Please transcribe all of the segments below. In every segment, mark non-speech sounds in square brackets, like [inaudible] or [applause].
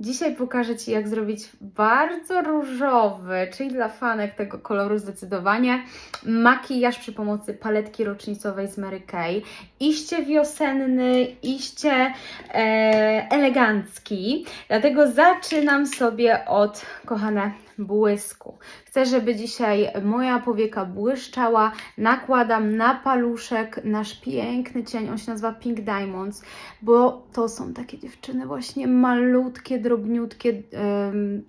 Dzisiaj pokażę Ci, jak zrobić bardzo różowy, czyli dla fanek tego koloru zdecydowanie, makijaż przy pomocy paletki rocznicowej z Mary Kay. Iście wiosenny, iście e, elegancki, dlatego zaczynam sobie od, kochane, błysku. Chcę, żeby dzisiaj moja powieka błyszczała. Nakładam na paluszek nasz piękny cień, on się nazywa Pink Diamonds, bo to są takie dziewczyny właśnie malutkie, drobniutkie em,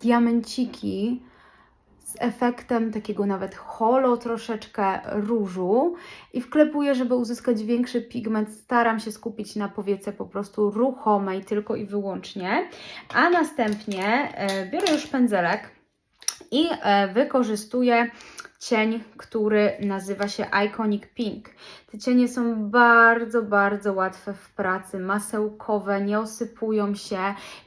diamenciki z efektem takiego nawet holo troszeczkę różu i wklepuję, żeby uzyskać większy pigment. Staram się skupić na powiece po prostu ruchomej tylko i wyłącznie, a następnie e, biorę już pędzelek i e, wykorzystuję cień, który nazywa się Iconic Pink. Te cienie są bardzo, bardzo łatwe w pracy, masełkowe, nie osypują się.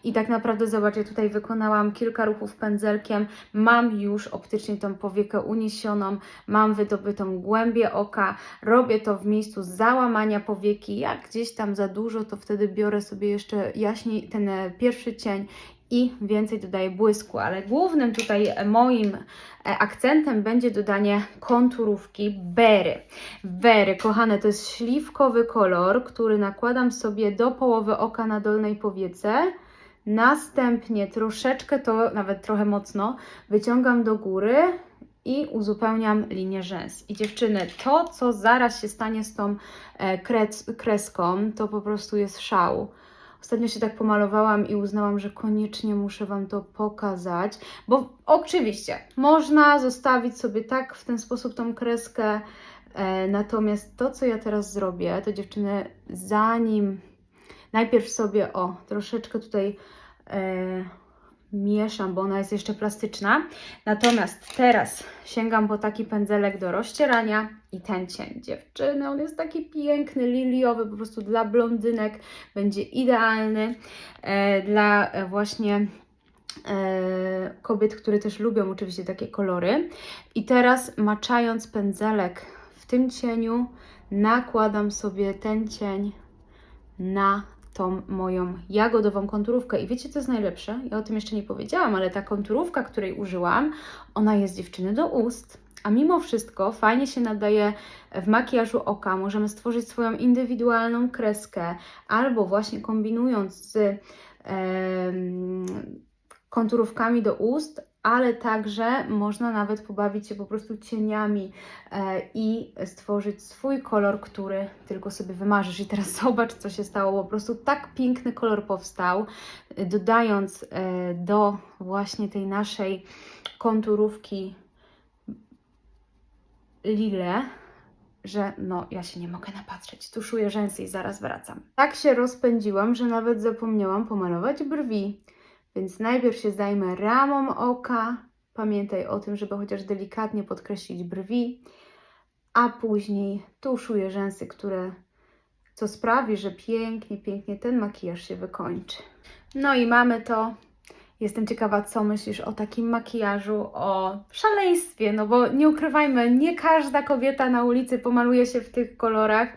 I tak naprawdę zobacz, ja tutaj wykonałam kilka ruchów pędzelkiem, mam już optycznie tą powiekę uniesioną, mam wydobytą głębię oka, robię to w miejscu załamania powieki, jak gdzieś tam za dużo, to wtedy biorę sobie jeszcze jaśniej ten e, pierwszy cień i więcej dodaję błysku, ale głównym tutaj e, moim e, akcentem będzie dodanie konturówki Berry. Berry, kochane, to jest śliwkowy kolor, który nakładam sobie do połowy oka na dolnej powiece. Następnie troszeczkę to, nawet trochę mocno, wyciągam do góry i uzupełniam linię rzęs. I dziewczyny, to co zaraz się stanie z tą e, kres, kreską, to po prostu jest szał. Ostatnio się tak pomalowałam i uznałam, że koniecznie muszę Wam to pokazać, bo oczywiście można zostawić sobie tak w ten sposób tą kreskę, natomiast to, co ja teraz zrobię, to dziewczyny, zanim najpierw sobie, o, troszeczkę tutaj e, mieszam, bo ona jest jeszcze plastyczna, natomiast teraz sięgam po taki pędzelek do rozcierania i ten cień dziewczyny, on jest taki piękny, liliowy, po prostu dla blondynek będzie idealny, e, dla e, właśnie e, kobiet, które też lubią oczywiście takie kolory. I teraz maczając pędzelek w tym cieniu, nakładam sobie ten cień na tą moją jagodową konturówkę. I wiecie, co jest najlepsze? Ja o tym jeszcze nie powiedziałam, ale ta konturówka, której użyłam, ona jest dziewczyny do ust. A mimo wszystko fajnie się nadaje w makijażu oka. Możemy stworzyć swoją indywidualną kreskę, albo właśnie kombinując z konturówkami do ust, ale także można nawet pobawić się po prostu cieniami e, i stworzyć swój kolor, który tylko sobie wymarzysz. I teraz [laughs] zobacz, co się stało. Po prostu tak piękny kolor powstał, dodając e, do właśnie tej naszej konturówki lilę, że no, ja się nie mogę napatrzeć. Tuszuję rzęsy i zaraz wracam. Tak się rozpędziłam, że nawet zapomniałam pomalować brwi. Więc najpierw się zajmę ramą oka. Pamiętaj o tym, żeby chociaż delikatnie podkreślić brwi, a później tuszuję rzęsy, które co sprawi, że pięknie, pięknie ten makijaż się wykończy. No i mamy to. Jestem ciekawa, co myślisz o takim makijażu, o szaleństwie, no bo nie ukrywajmy, nie każda kobieta na ulicy pomaluje się w tych kolorach.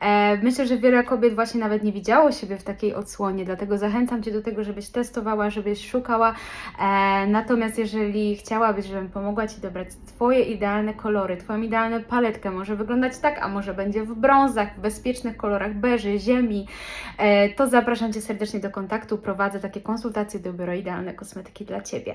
E, myślę, że wiele kobiet właśnie nawet nie widziało siebie w takiej odsłonie, dlatego zachęcam Cię do tego, żebyś testowała, żebyś szukała. E, natomiast jeżeli chciałabyś, żebym pomogła Ci dobrać Twoje idealne kolory, Twoją idealną paletkę, może wyglądać tak, a może będzie w brązach, w bezpiecznych kolorach beży, ziemi, e, to zapraszam Cię serdecznie do kontaktu. Prowadzę takie konsultacje do biura idealne kosmetyki dla Ciebie.